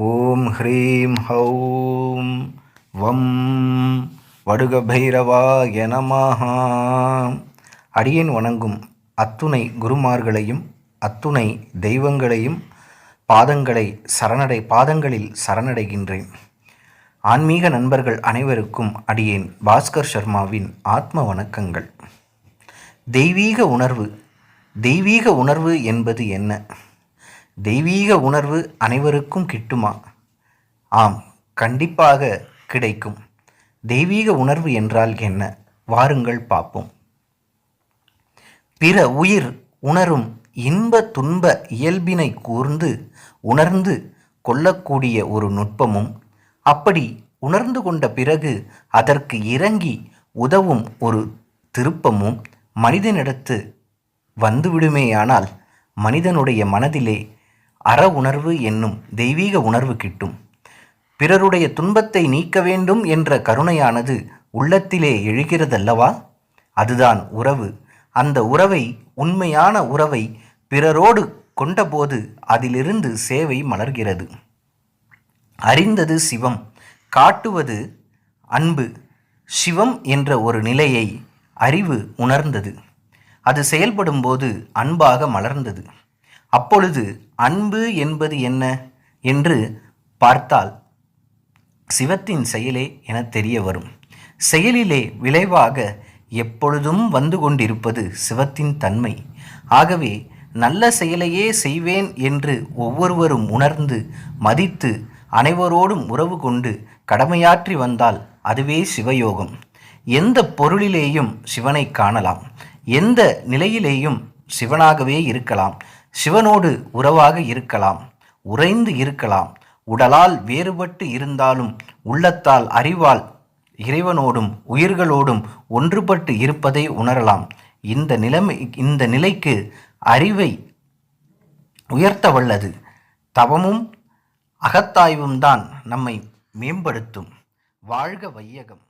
ஓம் ஹ்ரீம் ஹௌம் வம் வடுக பைரவாய நமஹ. அடியேன் வணங்கும் அத்துணை குருமார்களையும் அத்துணை தெய்வங்களையும் பாதங்களை சரணடை பாதங்களில் சரணடைகின்றேன். ஆன்மீக நண்பர்கள் அனைவருக்கும் அடியேன் பாஸ்கர் சர்மாவின் ஆத்ம வணக்கங்கள். தெய்வீக உணர்வு தெய்வீக உணர்வு என்பது என்ன? தெய்வீக உணர்வு அனைவருக்கும் கிட்டுமா? ஆம் கண்டிப்பாக கிடைக்கும். தெய்வீக உணர்வு என்றால் என்ன? வாருங்கள் பார்ப்போம். பிற உயிர் உணரும் இன்ப துன்ப இயல்பினை கூர்ந்து உணர்ந்து கொள்ளக்கூடிய ஒரு நுட்பமும் அப்படி உணர்ந்து கொண்ட பிறகு அதற்கு இறங்கி உதவும் ஒரு திருப்பமும் மனிதனிடத்து வந்துவிடுமேயானால் மனிதனுடைய மனதிலே அற உணர்வு என்னும் தெய்வீக உணர்வு கிட்டும். பிறருடைய துன்பத்தை நீக்க வேண்டும் என்ற கருணையானது உள்ளத்திலே எழுகிறதல்லவா? அதுதான் உறவு. அந்த உறவை உண்மையான உறவை பிறரோடு கொண்டபோது அதிலிருந்து சேவை மலர்கிறது. அறிந்தது சிவம் காட்டுவது அன்பு. சிவம் என்ற ஒரு நிலையை அறிவு உணர்ந்தது. அது செயல்படும்போது அன்பாக மலர்ந்தது. அப்பொழுது அன்பு என்பது என்ன என்று பார்த்தால் சிவத்தின் செயலே என தெரிய வரும் செயலிலே விளைவாக எப்பொழுதும் வந்து கொண்டிருப்பது சிவத்தின் தன்மை. ஆகவே நல்ல செயலையே செய்வேன் என்று ஒவ்வொருவரும் உணர்ந்து மதித்து அனைவரோடும் உறவு கொண்டு கடமையாற்றி வந்தால் அதுவே சிவயோகம். எந்த பொருளிலேயும் சிவனை காணலாம். எந்த நிலையிலேயும் சிவனாகவே இருக்கலாம். சிவனோடு உறவாக இருக்கலாம் உறைந்து இருக்கலாம். உடலால் வேறுபட்டு இருந்தாலும் உள்ளத்தால் அறிவால் இறைவனோடும் உயிர்களோடும் ஒன்றுபட்டு இருப்பதை உணரலாம். இந்த நிலைமை இந்த நிலைக்கு அறிவை உயர்த்த வல்லது தவமும் அகத்தாய்வும் தான் நம்மை மேம்படுத்தும். வாழ்க வையகம்.